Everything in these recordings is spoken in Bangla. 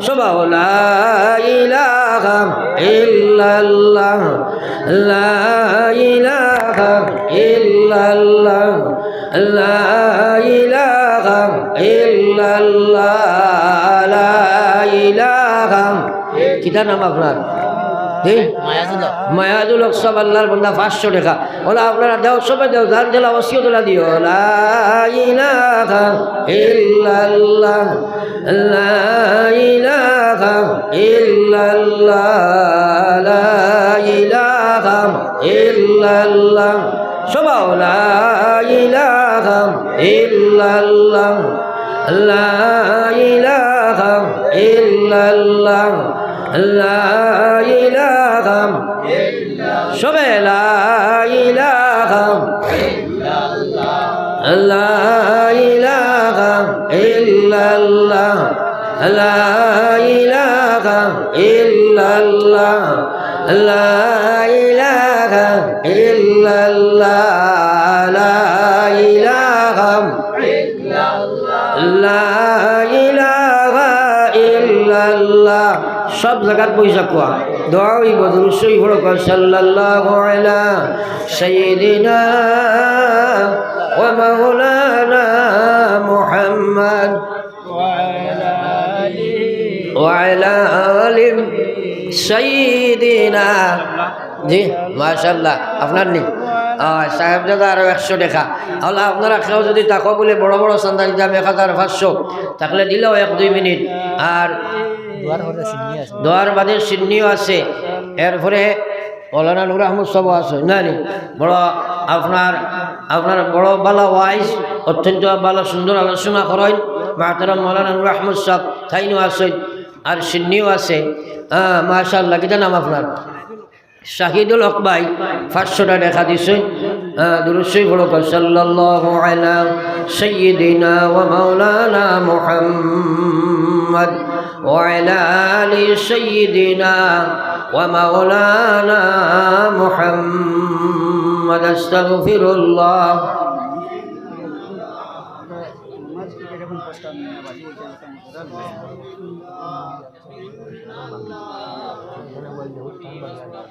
সবাও লাইলাহাম ইল্লাল্লাহ। লাইলাহাম ইল্লাল্লাহ। লাইলাহাম ইল্লাল্লাহ। লাইলাহাম কিটা নাম আপনার? মায়াজুল সব আল্লাহর বন্ধা পাঁচশো টাকা। ওলা আপনারা দেও সবে দেও যার দিলা অসিও তোলা দিও। সবাও লা ইলাহা ইল্লাল্লাহ লা ইলাহা ইল্লাল্লাহ। লা ইলাহা সবে লা ইলাহা লা ইলাহা ইল্লাল্লাহ। লা ইলাহা ইল্লাল্লাহ। লা ইল্লাল্লাহ সব জায়গার পয়সা খোয়া দোয়াই বদরু সই বড় কর জি, মাশাআল্লাহ, আপনার নেই সাহেব দাদা আরও একশো তাহলে আপনারা কেউ যদি তাকো বলে বড় বড় চান্দা দিতাম এক হাজার পাঁচশো, তাহলে দিলেও এক দুই মিনিট। আর দোয়ার বাদের সিন্নিও আছে। এরপরে মৌলানা নুর আহমদ সব আছে। না বড় আপনার আপনার বড় বালা ওয়াইজ, অত্যন্ত ভালো সুন্দর আলোচনা করেন। মাতারা মৌলানা নুর আহমদ সব থাইনও আছে আর সিন্নিও আছে। হ্যাঁ মাশাল্লাহ কিটা নাম আপনার? শাহিদুল হক ভাই পাঁচশোটা দেখা দিছে درشي فلك صلى الله على سيدنا ومولانا محمد وعلى آل سيدنا ومولانا محمد استغفر الله Allah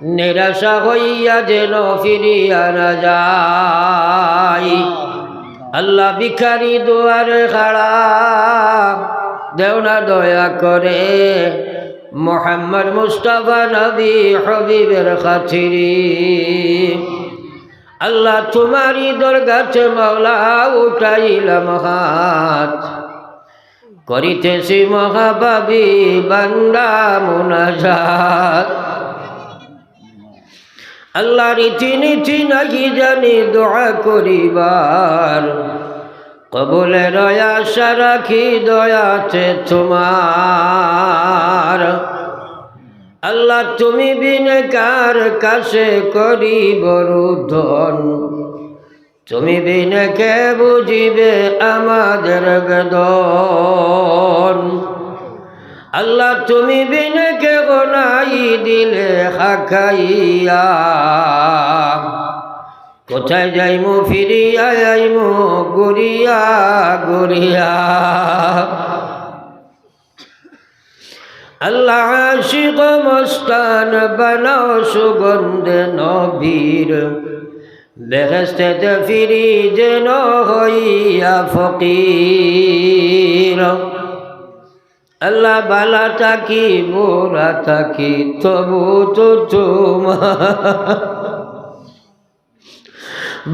নিরাশা হইয়া যেন ফিরিয়া না যায় আল্লাহ ভিখারি দুয়ারে খাড়া দেওনা দয়া করে মোহাম্মদ মুস্তাফা নবী হবিবের খাতিরি। আল্লাহ তোমারই দরগাছে মাওলা উঠাইলাম হাত করিতেছি মহাবাবি বান্দা মুনাজাত। আল্লাহ রীতিনীতি নাকি জানি দোয়া করিবার। কবলের আশা রাখি দয়াতে তোমার। আল্লাহ তুমি বিনে কার কাছে করি বরুধন তুমি বিনে কে বুঝিবে আমাদের বেদন আল্লাহ তুমি বিনে কে গোনাই দিলে খাখাইয়া কোথায় যাইমু ফিরিয়া যাইমু গড়িয়া গড়িয়া আল্লাহ আশিক মস্তান বানাও সুগন্ধে নবীর। বেহেস্তে ফিরি যেন হইয়া ফকির। আল্লাহ বালা থাকি বোরা থাকি, তবু তো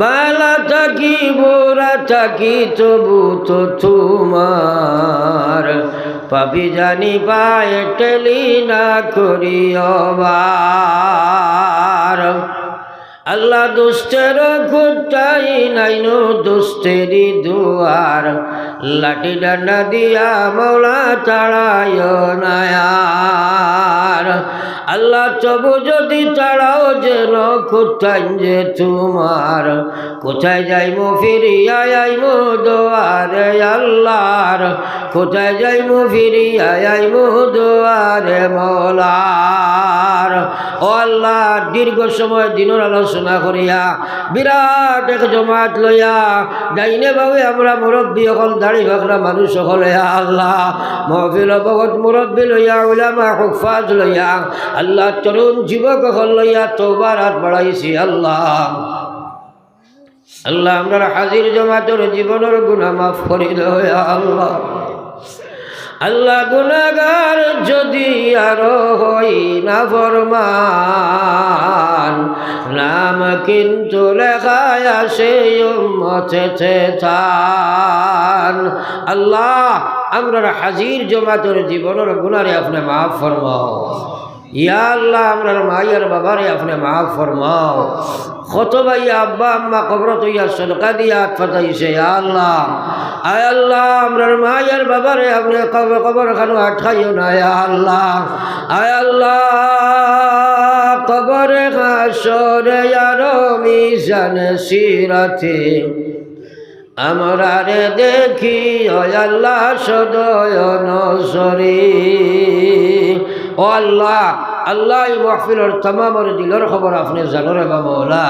বালা থাকি বোরা থাকি, তবু তো তোমার। পাবি জানি পায়ে টেলি না করি অবার। আল্লাহ দুষ্টের খুঁটাই নাইনো দুষ্টেরই দুয়ার। লাঠি ডান্ডা দিয়া মৌলা তাড়ায় নায়ার। আল্লাহ তবু যদি তাড়াও যেন কোথায় যে তোমার। কোথায় যাইমো ফিরিয়া আইমো দোয়ারে আল্লাহর। কোথায় যাইমো ফিরিয়া আইমো দোয়ারে মৌলার। ও আল্লাহ, দীর্ঘ সময় দিনের আলোচনা করিয়া, বিরাট এক জমাত লইয়া, ডাইনে বাবে আমরা মুরব্বী অকল, দাড়ি ভাগরা মানুষ সকলে আল্লাহ। মহফিল ভগত মুরব্বী লইয়া, উলামা হুফাজ লইয়া, আল্লাহ তরুণ যুবক অকল লইয়া তোবার হাত বাড়াইছি, আল্লাহ। আল্লাহ, আমরা হাজির জমাতর জীবনের গুণা মাফ করি দয়া আল্লাহ। আল্লাহ গুনাগার যদি আরও হই না ফরমান। নাম কিন্তু লেখায় আসে মতে থান আল্লাহ আমরা হাজির জমাতর জীবনের গুনারে আপনি মাফ ফরমাও। ইয়া আল্লাহ আমরার মায়ের বাবারে আপনি মাফ ফরমাও। কত ভাই আব্বা, আম্মা কবর তৈয়া সদকা দিয়া ফাটাইছে, ইয়া আল্লাহ। আয় আল্লাহ আমরার মায়ের বাবারে আপনি কবর কবর খানো আটকাইও না, ইয়া আল্লাহ। আয় আল্লাহ, কবরে হাসরে আর মিজান সিরাতে। আমরা রে দেখি আল্লাহ, সদয় নসরি ও আল্লাহ আল্লাহ মহফিলর তামামর দিলর খবর আপনি জানরে বা মৌলা।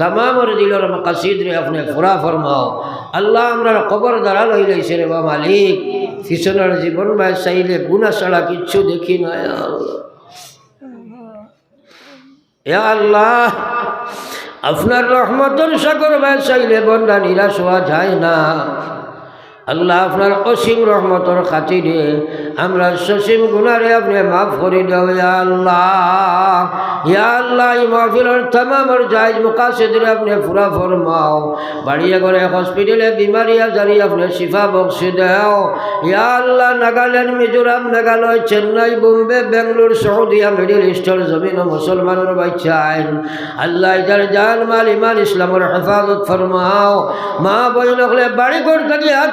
তামামর দিলর মকাসিদ রে আপনি ফুরা ফরমাও। আল্লাহ আমরা কবর দ্বারা লই লইছে রে বা মালিক। পিছনের জীবন বা চাইলে গুণা ছাড়া কিচ্ছু দেখি না আল্লাহ। আপনার রহমতের সাগর ভাই চাইলে বন্ধা নিরাশ হওয়া যায় না। আল্লাহ আপনার অসীম রহমতর খাতিরে আমরা সসীম গুণারে আপনি মাফ করে ইয়া আল্লাহ। ইয়া আল্লাহ, এই মহফিলের তামামর জায়জ মুকাসিদের আপনি পুরা ফরমাও। বাড়িয়ে করে হসপিটালে বিমারি আজারি আপনি শিফা বক্সি দেও। ইয়া আল্লাহ, নাগাল্যান্ড, মিজোরাম, মেঘালয়, চেন্নাই, বোম্বে বেঙ্গলোর সৌদিয়া, মিডিল ইস্টের জমিন মুসলমানের বাচ্চাইন আল্লাহ ইদার জান, মাল, ইমান, ইসলামের হেফাজত ফরমাও। মা বইন হলে বাড়ি ঘর থাকি হাত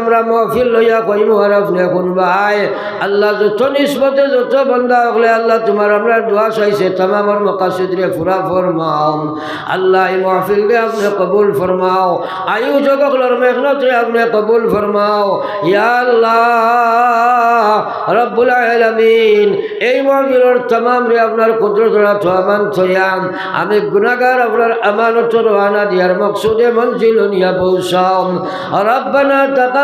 আমরা মহফিল লইয়া কইব আর আপনি এখন ভাই। আল্লাহ যত নিষ্পতে যত বন্ধা হলে আল্লাহ তোমার আমরা দোয়া চাইছে, তামামর মকাসিদরে ফুরা ফরমাও। আল্লাহ এই মহফিলকে আপনি কবুল ফরমাও। আয়ু জগকলর মেহনতরে আপনি কবুল ফরমাও। ইয়া আল্লাহ, রব্বুল আলামিন, এই মহফিলর তামাম রে আপনার কুদরতরা থামান থইয়াম। আমি গুনাহগার আপনার আমানত রওয়ানা দিয়ার মকসুদে মঞ্জিল নিয়া পৌঁছাম রব্বানা তাকা